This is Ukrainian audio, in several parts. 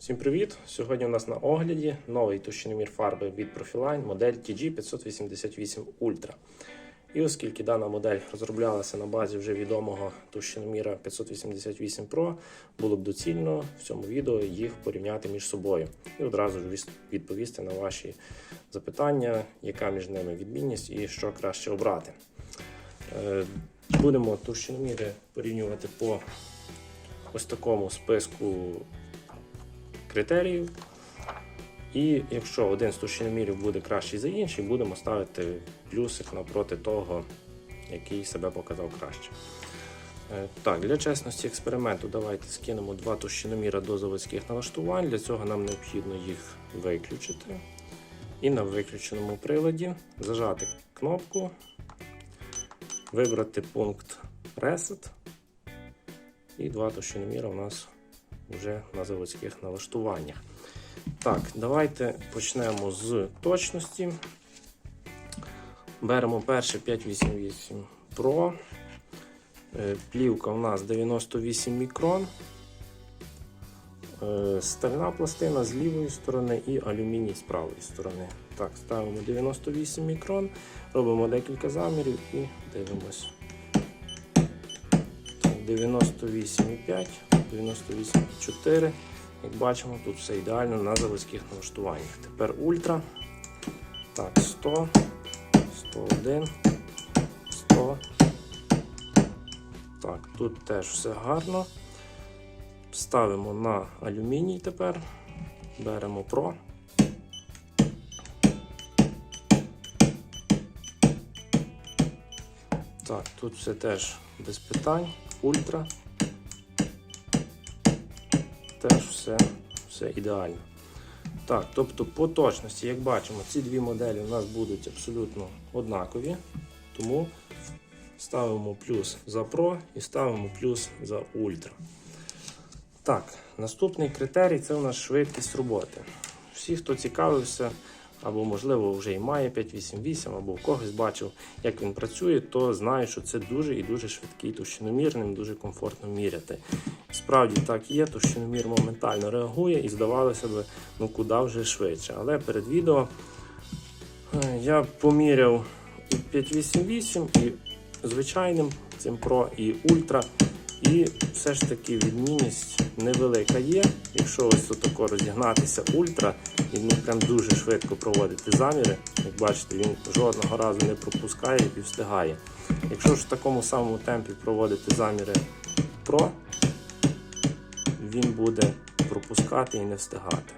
Всім привіт! Сьогодні у нас на огляді новий товщиномір фарби від Profiline модель TG588 Ultra. І оскільки дана модель розроблялася на базі вже відомого товщиноміра 588 Pro, було б доцільно в цьому відео їх порівняти між собою і одразу ж відповісти на ваші запитання, яка між ними відмінність і що краще обрати. Е, Будемо товщиноміри порівнювати по ось такому списку критеріїв. І якщо один з товщиномірів буде кращий за інший, будемо ставити плюсик напроти того, який себе показав краще. Е, Так, для чесності експерименту давайте скинемо два товщиноміра до заводських налаштувань. Для цього нам необхідно їх виключити. І на виключеному приладі зажати кнопку, вибрати пункт Reset. І два товщиноміра у нас вже на заводських налаштуваннях. Так, давайте почнемо з точності. Беремо перше 588 Pro. Е, Плівка у нас 98 мікрон. Е, Стальна пластина з лівої сторони і алюміній з правої сторони. Так, ставимо 98 мікрон, робимо декілька замірів і дивимось. 98,5, 98,4. Як бачимо, тут все ідеально на заводських налаштуваннях. Тепер ультра. Так, 100, 101, 100. Так, тут теж все гарно. Ставимо на алюміній тепер. Беремо Pro. Так, тут все теж без питань. Ультра. Теж все, все ідеально. Так, тобто по точності, як бачимо, ці дві моделі у нас будуть абсолютно однакові. Тому ставимо плюс за Pro і ставимо плюс за Ультра. Так, наступний критерій це у нас швидкість роботи. Всі, хто цікавився, або, можливо, вже і має 588, або в когось бачив, як він працює, то знає, що це дуже і дуже швидкий товщиномір, ним дуже комфортно міряти. Справді так є, товщиномір моментально реагує і здавалося б, ну куди вже швидше. Але перед відео е, я поміряв і 588, і звичайним цим Pro, і Ultra. І все ж таки відмінність невелика є. Якщо ось тако розігнатися ультра, і ну прям дуже швидко проводити заміри. Як бачите, він жодного разу не пропускає і встигає. Якщо ж в такому самому темпі проводити заміри Pro, він буде пропускати і не встигати.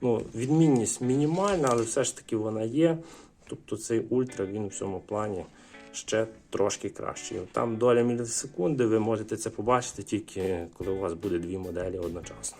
Ну, Відмінність мінімальна, але все ж таки вона є. Тобто цей ультра він в цьому плані ще трошки кращий. Там доля мілісекунди, ви можете це побачити тільки коли у вас буде дві моделі одночасно.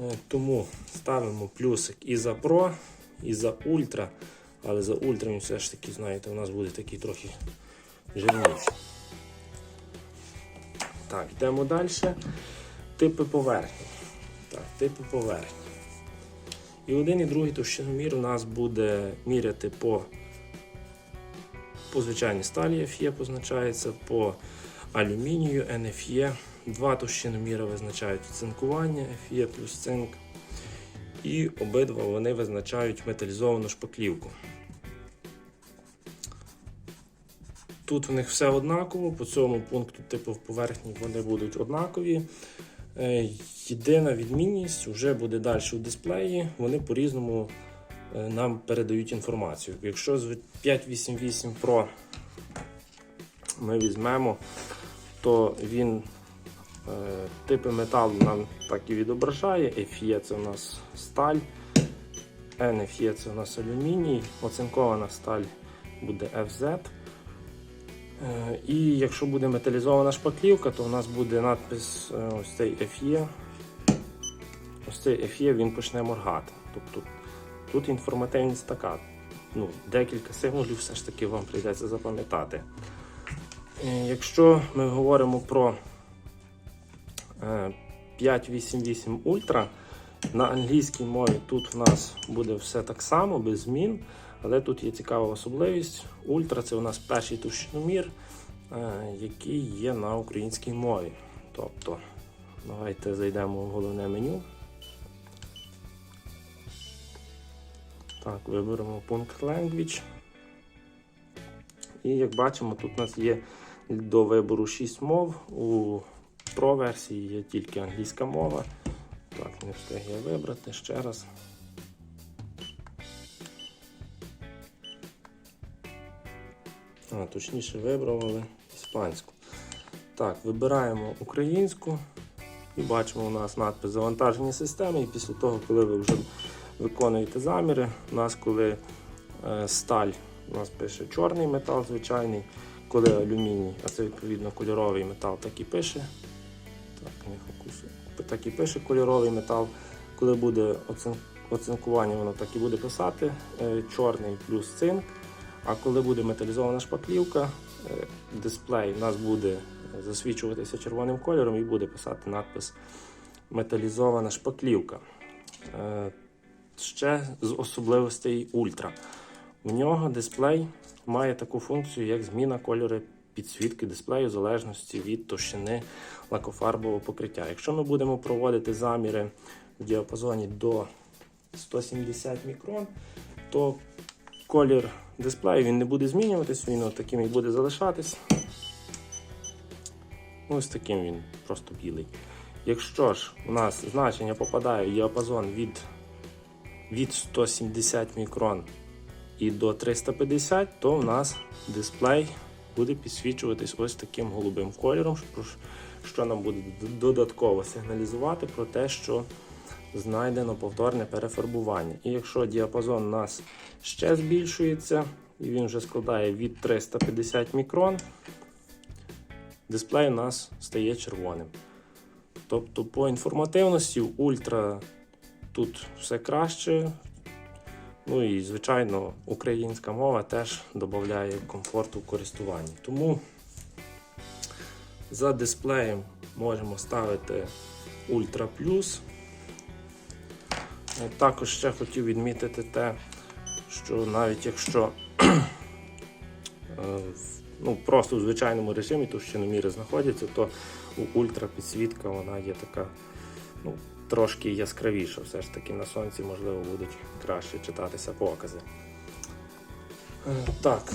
Е, Тому ставимо плюсик і за Pro, і за Ультра. Але за Ультра він все ж таки, знаєте, у нас буде такий трохи жирніший. Так, йдемо далі. Типи поверхні. Так, типи поверхні. І один і другий товщиномір у нас буде міряти по, по звичайній сталі FE позначається, по алюмінію NFE. Два товщиноміри визначають цинкування FE плюс цинк. І обидва вони визначають металізовану шпаклівку. Тут в них все однаково, по цьому пункту типу в поверхні вони будуть однакові. Е, Єдина відмінність вже буде далі у дисплеї, вони по-різному нам передають інформацію. Якщо з 588 Pro ми візьмемо, то він е, типи металу нам так і відображає. FE це у нас сталь, NFE це у нас алюміній, оцинкована сталь буде FZ. Е, І якщо буде металізована шпаклівка, то у нас буде надпис е, ось цей FE. Ось цей FE він почне моргати. Тобто тут інформативність така. Ну, Декілька символів все ж таки вам прийдеться запам'ятати. Е, Якщо ми говоримо про е, 588 Ultra, на англійській мові тут у нас буде все так само, без змін. Але тут є цікава особливість. Ультра це у нас перший товщиномір, е, який є на українській мові. Тобто Давайте зайдемо в головне меню. Так, виберемо пункт Language. І як бачимо, тут у нас є до вибору 6 мов. У Pro версії є тільки англійська мова. Так, не встиг я вибрати ще раз. А, точніше вибрав, але іспанську. Так, вибираємо українську і бачимо у нас надпис завантаження системи. І після того, коли ви вже виконуєте заміри, у нас коли е, сталь, у нас пише чорний метал звичайний, коли алюміній, а це відповідно кольоровий метал, так і пише. Так, не. Так і пише кольоровий метал. Коли буде оцинкування, воно так і буде писати е, чорний плюс цинк. А коли буде металізована шпаклівка, е, дисплей у нас буде засвічуватися червоним кольором і буде писати надпис металізована шпаклівка. Ще з особливостей ультра. У нього дисплей має таку функцію, як зміна кольору підсвітки дисплею в залежності від товщини лакофарбового покриття. Якщо ми будемо проводити заміри в діапазоні до 170 мікрон, то колір дисплею він не буде змінюватись, він таким і буде залишатись. Ось таким він просто білий. Якщо ж у нас значення попадає в діапазон від, від 170 мікрон і до 350, то в нас дисплей буде підсвічуватись ось таким голубим кольором, що- нам буде додатково сигналізувати про те, що знайдено повторне перефарбування. І якщо діапазон у нас ще збільшується, і він вже складає від 350 мікрон, дисплей у нас стає червоним. Тобто по інформативності ультра тут все краще. Ну і, звичайно, українська мова теж додає комфорту в користуванні. Тому за дисплеєм можемо ставити Plus. Е, Також ще хотів відмітити те, що навіть якщо е, ну, просто в звичайному режимі товщиноміри знаходяться, то у ультра підсвітка вона є така ну, трошки яскравіша. Все ж таки на сонці, можливо, будуть краще читатися покази. Е, Так,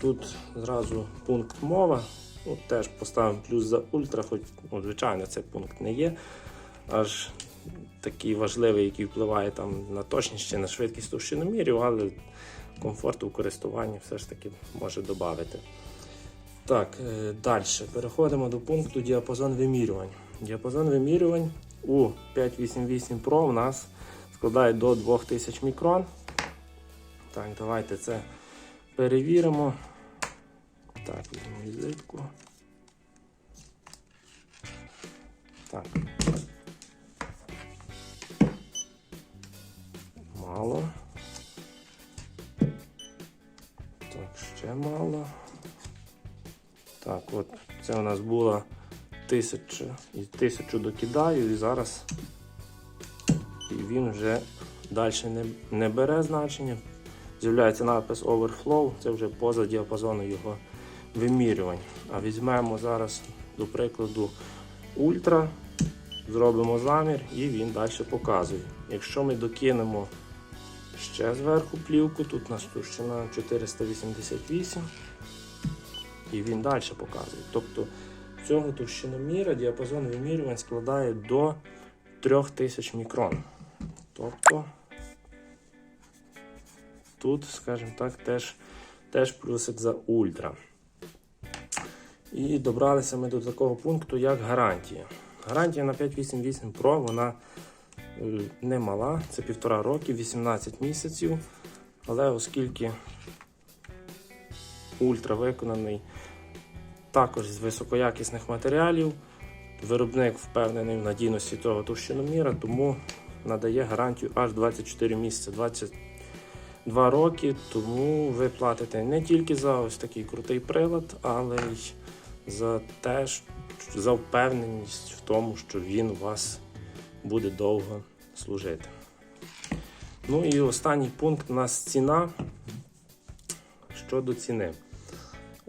тут зразу пункт мова. Ну, теж поставимо плюс за ультра, хоч, ну, звичайно, цей пункт не є. Аж такий важливий, який впливає там на точність чи на швидкість товщиномірів, але комфорту в користуванні все ж таки може додати. Так, далі переходимо до пункту діапазон вимірювань. Діапазон вимірювань у 588 Pro у нас складає до 2000 мікрон. Так, давайте це перевіримо. Так, візьму візитку. Так. Мало. Так, ще мало. Так, от це у нас була 1000 і 1000 докидаю, і зараз і він вже далі не, не бере значення. З'являється напис Overflow, це вже поза діапазоном його вимірювань. А візьмемо зараз, до прикладу, ультра, зробимо замір і він далі показує. Якщо ми докинемо ще зверху плівку, тут нас товщина 488, і він далі показує. Тобто цього товщиноміра діапазон вимірювань складає до 3000 мікрон. Тобто тут, скажімо так, теж, теж плюсик за ультра. І добралися ми до такого пункту, як гарантія. Гарантія на 588 Pro вона е, не мала, це півтора роки, 18 місяців. Але оскільки ультра виконаний також з високоякісних матеріалів, виробник впевнений в надійності того товщиноміра, тому надає гарантію аж 24 місяці, 22 роки. Тому ви платите не тільки за ось такий крутий прилад, але й за те, за впевненість в тому, що він у вас буде довго служити. Ну і останній пункт у нас ціна. Щодо ціни.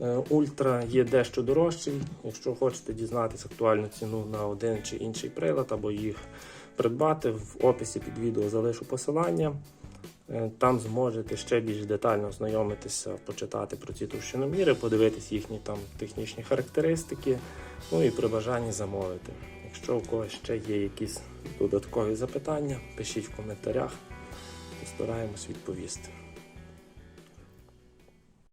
Е, Ультра є дещо дорожчий. Якщо хочете дізнатися актуальну ціну на один чи інший прилад або їх придбати, в описі під відео залишу посилання. Е, Там зможете ще більш детально ознайомитися, почитати про ці товщиноміри, подивитись їхні там технічні характеристики, ну і при бажанні замовити. Якщо у когось ще є якісь додаткові запитання, пишіть в коментарях, постараємось відповісти.